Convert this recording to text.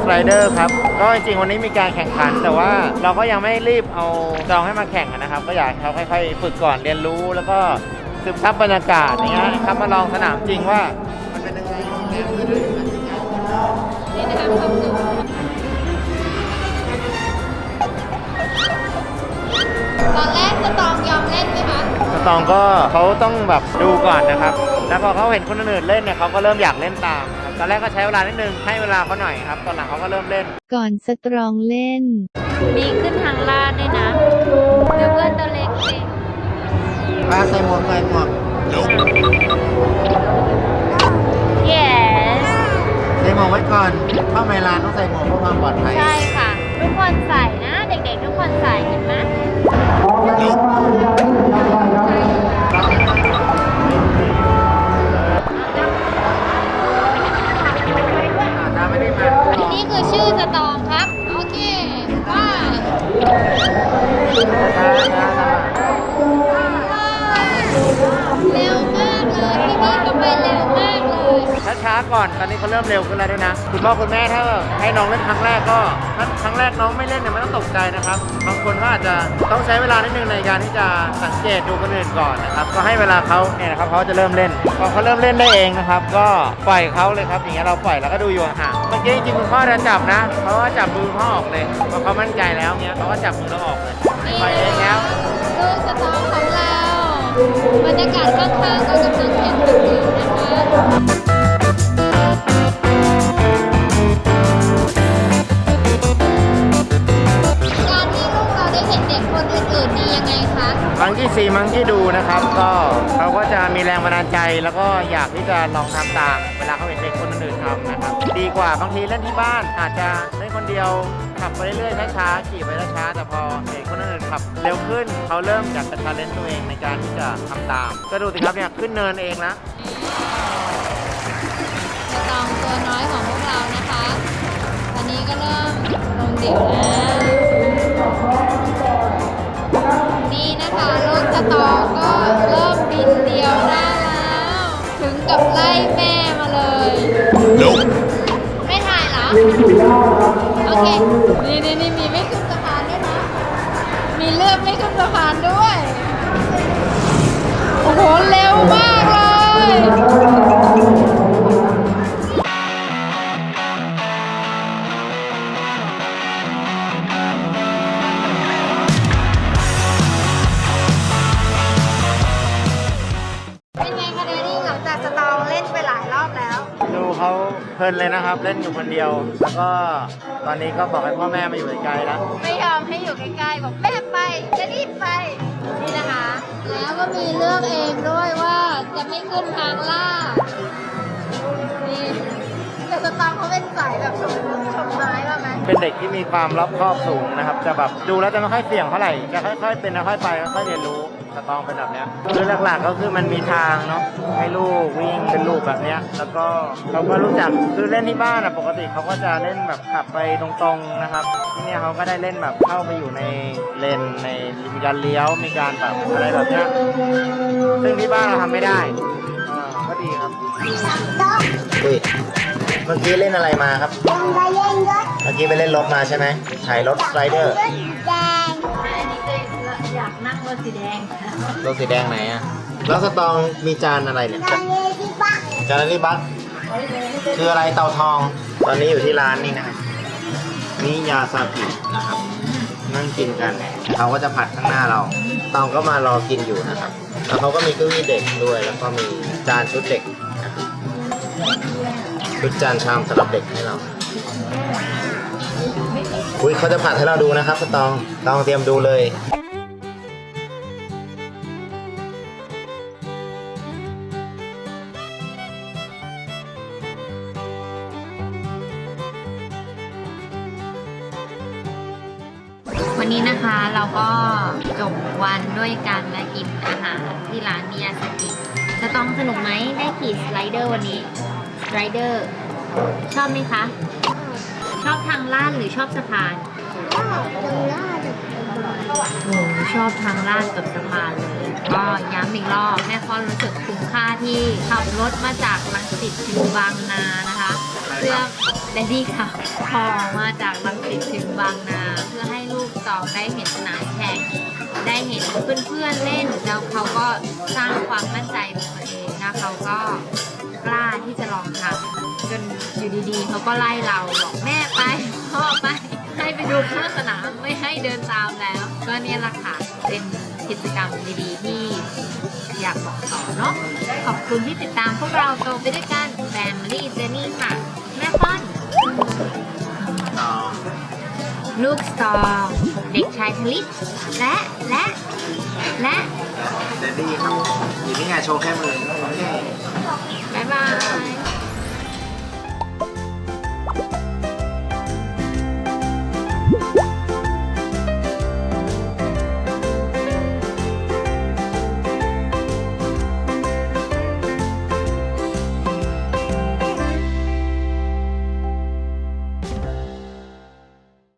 สไลเดอร์ครับ ก็จริงๆวันนี้มีการแข่งขัน แต่ว่าเราก็ยังไม่รีบเอาจองให้มาแข่งนะครับ ก็อยากให้เขาค่อยๆ ฝึกก่อนเรียนรู้แล้วก็ซึมซับบรรยากาศอย่างเงี้ยครับมาลองสนามจริงว่ามันเป็นยังไงโรงแรมด้วยด้วยกันยังไงนี่นะคะความสุขตอนแรกจะตองยอมเล่นไหมคะสตองก็เขาต้องแบบดูก่อนนะครับ แล้วพอเขาเห็นคนอื่นๆเล่นเนี่ยเขาก็เริ่มอยากเล่นตามครับ ตอนแรกก็ใช้เวลานิดนึงให้เวลาเขาหน่อยครับ ตอนหลังเขาก็เริ่มเล่น ก่อนสตรองเล่น มีขึ้นทางลาดด้วยนะเดี๋ยวเพื่อนตัวเล็กเองปลาใส่หมวกใส่หมวก yes ใส่หมวกไว้ก่อนเข้าเวลาต้องใส่หมวกเพื่อความปลอดภัย ใช่ค่ะ ทุกคนใส่นะ เด็กๆ ทุกคนใส่เห็นไหม ช้าๆก่อน ตอนนี้เขาเริ่มเร็วขึ้นแล้วด้วยนะ คุณพ่อคุณแม่ถ้าให้น้องเล่นครั้งแรกก็ถ้าครั้งแรกน้องไม่เล่นเนี่ยไม่ต้องตกใจนะครับ บางคนก็อาจจะต้องใช้เวลานิดนึงในการที่จะสังเกตดูคนอื่นก่อนนะครับ ก็ให้เวลาเขาเนี่ยนะครับเขาจะเริ่มเล่น พอเขาเริ่มเล่นได้เองนะครับ ก็ปล่อยเขาเลยครับ อย่างเงี้ยเราปล่อยแล้วก็ดูอยู่ห่างเมื่อกี้จริงๆคุณพ่อจะจับนะเขาก็จับมือพ่อออกเลยพอเขามั่นใจแล้วเงี้ยเขาก็จับมือเราออกเลยปล่อยเองแล้วลูกสตองของเราบรรยากาศข้างๆก็กำลังแข่งขันอยู่นะคะ การที่ลูกเราได้เห็นเด็กคนอื่นๆนี่ยังไงคะ มังกี้ซีมังกี้ดูนะครับ ก็เขาก็จะมีแรงบันดาลใจ แล้วก็อยากที่จะลองทำตามเวลาเขาเห็นเด็กคนอื่นๆทำนะครับ ดีกว่าบางทีเล่นที่บ้าน อาจจะเล่นคนเดียวขับไปเรื่อยๆช้าๆขี่ไปช้าๆแต่พอเห็นคนอื่นขับเร็วขึ้นเขาเริ่มอยากจะชาเลนตัวเองในการที่จะทำตามก็ดูสิครับเนี่ยขึ้นเนินเองนะ ตัวน้อยของพวกเรานะคะ ตอนนี้ก็เริ่มลงดิ่งแล้วนี่นะคะลูกสตอก็เริ่มบินเดียวได้แล้ว ถึงกับไล่แม่มาเลย ไม่ถ่ายเหรอ โอเค นี่นี่นี่มีไม่ขึ้นสะพานด้วยนะ มีเลือกไม่ขึ้นสะพานด้วย โอ้โหเร็ เพลินเลยนะครับ เล่นอยู่คนเดียว แล้วก็ตอนนี้ก็บอกให้พ่อแม่มาอยู่ไกลๆแล้ว ไม่ยอมให้อยู่ใกล้ๆบอกแม่ไปจะรีบไปนี่นะคะ แล้วก็มีเลือกเองด้วยว่าจะไม่ขึ้นทางล่าดนี่แต่สตางค์เขาเป็นสายแบบชม เป็นเด็กที่มีความรอบคอบสูงนะครับจะแบบดูแล้วจะไม่ค่อยเสี่ยงเท่าไหร่จะค่อยๆเป็นค่อยๆไปค่อยๆเรียนรู้สตองเป็นแบบนี้คือหลักๆก็คือมันมีทางเนาะให้ลูกวิ่งเป็นลูกแบบนี้แล้วก็เขาก็รู้จักคือเล่นที่บ้านอะปกติเขาก็จะเล่นแบบขับไปตรงๆนะครับที่นี่เขาก็ได้เล่นแบบเข้าไปอยู่ในเลนในมีการเลี้ยวมีการแบบอะไรแบบนี้ซึ่งที่บ้านเราทำไม่ได้ก็ดีครับ เมื่อกี้เล่นอะไรมาครับเมื่อกี้ไปเล่นรถมาใช่ไหมถ่ายรถสไลเดอร์อยากนั่งรถสีแดงรถสีแดงไหนอะแล้วสตองมีจานอะไรเนี่ยจานนี้บัคคืออะไรเตาทอง ตอนนี้อยู่ที่ร้านนี่นะครับนี่ยาซาบินะครับ นั่งกินกันเขาก็จะผัดข้างหน้าเราตองก็มารอกินอยู่นะครับ แล้วเขาก็มีเก้าอี้เด็กด้วย แล้วก็มีจานชุดเด็กนะครับ ชุดจานชามสำหรับเด็กให้เราอุ้ยเขาจะผัดให้เราดูนะครับสตองตองเตรียมดูเลยวันนี้นะคะเราก็จบวันด้วยการมากินอาหารที่ร้านเมิยสกิจะต้องสนุกไหมได้ขี่สไลเดอร์วันนี้ ไลเดอร์ชอบไหมคะ ชอบทางลาดหรือชอบสะพานโอ้ชอบทางลาดกับสะพานเลยก็ย้ำอีกรอบแม่ก็รู้สึกคุ้มค่าที่ขับรถมาจากลังสิตถึงบางนานะคะเสื้อแดดดี้ค่ะห่อมาจากลังสิตถึงบางนา เพื่อให้ลูกต่อได้เห็นสนามแข่งได้เห็นเพื่อนๆเล่นแล้วเขาก็สร้างความมั่นใจในตัวเองนะเขาก็ กล้าที่จะลองทำจนอยู่ดีๆเขาก็ไล่เราบอกแม่ไปพ่อไปให้ไปดูข้างสนามไม่ให้เดินตามแล้ว ก็เนี่ยแหละค่ะเป็นกิจกรรมดีๆที่อยากบอกต่อเนาะขอบคุณที่ติดตามพวกเราโตไปด้วยกัน Family Journey ค่ะ แม่ป้อนลูกสตอร์เด็กชายทลิตและและและ เดดดี้ครับอยู่นี่ไงโชว์แค่มือโอเคบ๊ายบาย